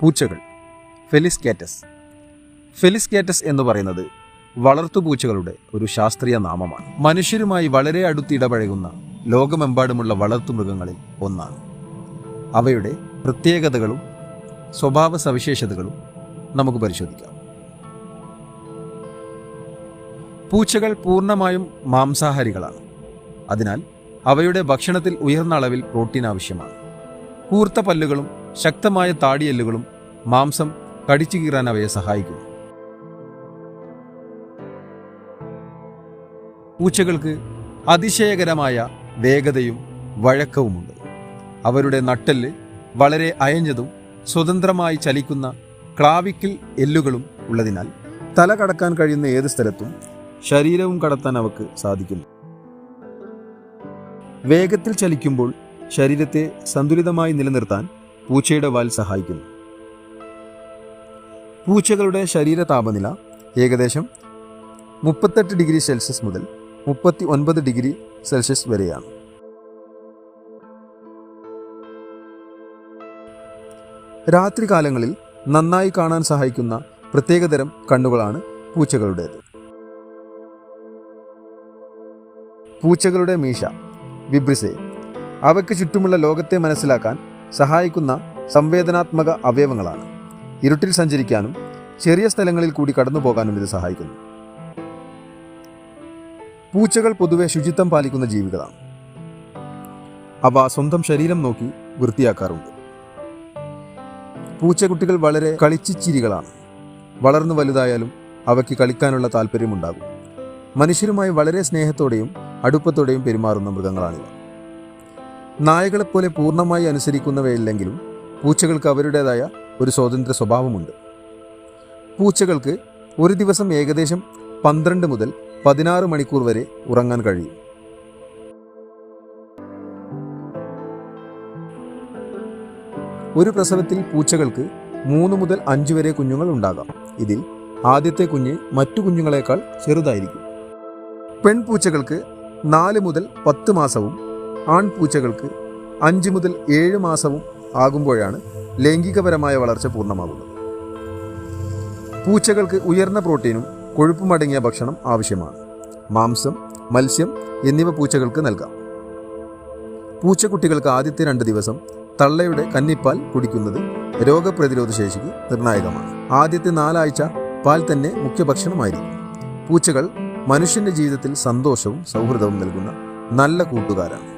പൂച്ചകൾ. ഫെലിസ്കാറ്റസ്. ഫെലിസ്കാറ്റസ് എന്ന് പറയുന്നത് വളർത്തുപൂച്ചകളുടെ ഒരു ശാസ്ത്രീയ നാമമാണ്. മനുഷ്യരുമായി വളരെ അടുത്തിടപഴകുന്ന ലോകമെമ്പാടുമുള്ള വളർത്തു മൃഗങ്ങളിൽ ഒന്നാണ്. അവയുടെ പ്രത്യേകതകളും സ്വഭാവ സവിശേഷതകളും നമുക്ക് പരിശോധിക്കാം. പൂച്ചകൾ പൂർണമായും മാംസാഹാരികളാണ്. അതിനാൽ അവയുടെ ഭക്ഷണത്തിൽ ഉയർന്ന അളവിൽ പ്രോട്ടീൻ ആവശ്യമാണ്. കൂർത്ത പല്ലുകളും ശക്തമായ താടിയെല്ലുകളും മാംസം കടിച്ചു കീറാൻ അവയെ സഹായിക്കും പൂച്ചകൾക്ക് അതിശയകരമായ വേഗതയും വഴക്കവുമുണ്ട്. അവരുടെ നട്ടെല്ല് വളരെ അയഞ്ഞതും സ്വതന്ത്രമായി ചലിക്കുന്ന ക്ലാവിക്കിൽ എല്ലുകളും ഉള്ളതിനാൽ തല കടക്കാൻ കഴിയുന്ന ഏത് സ്ഥലത്തും ശരീരവും കടത്താൻ അവക്ക് സാധിക്കുന്നു വേഗത്തിൽ ചലിക്കുമ്പോൾ ശരീരത്തെ സന്തുലിതമായി നിലനിർത്താൻ പൂച്ചയുടെ വാൽ സഹായിക്കുന്നു. പൂച്ചകളുടെ ശരീര താപനില ഏകദേശം മുപ്പത്തെട്ട് ഡിഗ്രി സെൽഷ്യസ് മുതൽ മുപ്പത്തി ഒൻപത് ഡിഗ്രി സെൽഷ്യസ് വരെയാണ്. രാത്രികാലങ്ങളിൽ നന്നായി കാണാൻ സഹായിക്കുന്ന പ്രത്യേകതരം കണ്ണുകളാണ് പൂച്ചകളുടേത്. പൂച്ചകളുടെ മീശ വിബ്രിസെ അവയ്ക്ക് ചുറ്റുമുള്ള ലോകത്തെ മനസ്സിലാക്കാൻ സഹായിക്കുന്ന സംവേദനാത്മക അവയവങ്ങളാണ്. ഇരുട്ടിൽ സഞ്ചരിക്കാനും ചെറിയ സ്ഥലങ്ങളിൽ കൂടി കടന്നു പോകാനും ഇത് സഹായിക്കുന്നു. പൂച്ചകൾ പൊതുവെ ശുചിത്വം പാലിക്കുന്ന ജീവികളാണ്. അവ സ്വന്തം ശരീരം നോക്കി വൃത്തിയാക്കാറുണ്ട്. പൂച്ചക്കുട്ടികൾ വളരെ കളിച്ചിച്ചിരികളാണ്. വളർന്നു വലുതായാലും അവയ്ക്ക് കളിക്കാനുള്ള താല്പര്യമുണ്ടാകും. മനുഷ്യരുമായി വളരെ സ്നേഹത്തോടെയും അടുപ്പത്തോടെയും പെരുമാറുന്ന മൃഗങ്ങളാണിവ. നായകളെപ്പോലെ പൂർണമായി അനുസരിക്കുന്നവയില്ലെങ്കിലും പൂച്ചകൾക്ക് അവരുടേതായ ഒരു സ്വതന്ത്ര സ്വഭാവമുണ്ട്. പൂച്ചകൾക്ക് ഒരു ദിവസം ഏകദേശം പന്ത്രണ്ട് മുതൽ പതിനാറ് മണിക്കൂർ വരെ ഉറങ്ങാൻ കഴിയും. ഒരു പ്രസവത്തിൽ പൂച്ചകൾക്ക് മൂന്ന് മുതൽ അഞ്ച് വരെ കുഞ്ഞുങ്ങൾ ഉണ്ടാകാം. ഇതിൽ ആദ്യത്തെ കുഞ്ഞ് മറ്റു കുഞ്ഞുങ്ങളെക്കാൾ ചെറുതായിരിക്കും. പെൺപൂച്ചകൾക്ക് നാല് മുതൽ പത്ത് മാസവും ആൺപൂച്ചകൾക്ക് അഞ്ച് മുതൽ ഏഴ് മാസവും ആകുമ്പോഴാണ് ലൈംഗികപരമായ വളർച്ച പൂർണമാകുന്നത്. പൂച്ചകൾക്ക് ഉയർന്ന പ്രോട്ടീനും കൊഴുപ്പുമടങ്ങിയ ഭക്ഷണം ആവശ്യമാണ്. മാംസം മത്സ്യം എന്നിവ പൂച്ചകൾക്ക് നൽകാം. പൂച്ചക്കുട്ടികൾക്ക് ആദ്യത്തെ രണ്ട് ദിവസം തള്ളയുടെ കന്നിപ്പാൽ കുടിക്കുന്നത് രോഗപ്രതിരോധ ശേഷിക്ക് നിർണായകമാണ്. ആദ്യത്തെ നാലാഴ്ച പാൽ തന്നെ മുഖ്യ ഭക്ഷണമായിരിക്കും പൂച്ചകൾ മനുഷ്യന്റെ ജീവിതത്തിൽ സന്തോഷവും സൗഹൃദവും നൽകുന്ന നല്ല കൂട്ടുകാരാണ്.